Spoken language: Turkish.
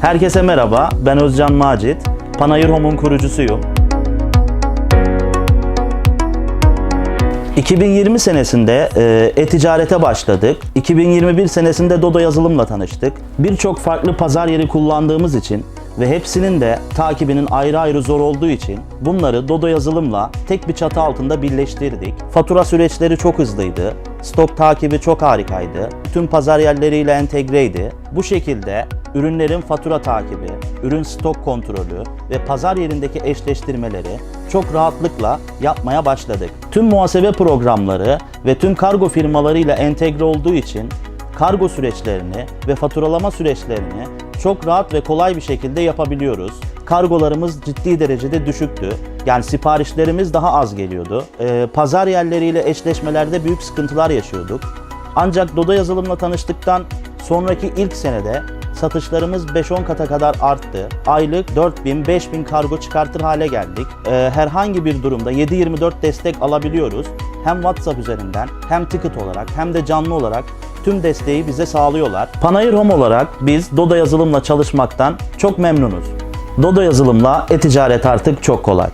Herkese merhaba, ben Özcan Macit. Panayır Home'un kurucusuyum. 2020 senesinde e, e-ticarete başladık. 2021 senesinde Dodo yazılımla tanıştık. Birçok farklı pazar yeri kullandığımız için ve hepsinin de takibinin ayrı ayrı zor olduğu için bunları Dodo yazılımla tek bir çatı altında birleştirdik. Fatura süreçleri çok hızlıydı. Stok takibi çok harikaydı. Tüm pazar yerleriyle entegreydi. Bu şekilde ürünlerin fatura takibi, ürün stok kontrolü ve pazar yerindeki eşleştirmeleri çok rahatlıkla yapmaya başladık. Tüm muhasebe programları ve tüm kargo firmalarıyla entegre olduğu için kargo süreçlerini ve faturalama süreçlerini çok rahat ve kolay bir şekilde yapabiliyoruz. Kargolarımız ciddi derecede düşüktü. Yani siparişlerimiz daha az geliyordu. Ee, pazar yerleriyle eşleşmelerde büyük sıkıntılar yaşıyorduk. Ancak Dodo yazılımla tanıştıktan sonraki ilk senede satışlarımız 5-10 kata kadar arttı. Aylık 4000-5000 kargo çıkartır hale geldik. Ee, herhangi bir durumda 7-24 destek alabiliyoruz. Hem WhatsApp üzerinden hem ticket olarak hem de canlı olarak tüm desteği bize sağlıyorlar. Panayır Home olarak biz Dodo yazılımla çalışmaktan çok memnunuz. Dodo yazılımla e-ticaret artık çok kolay.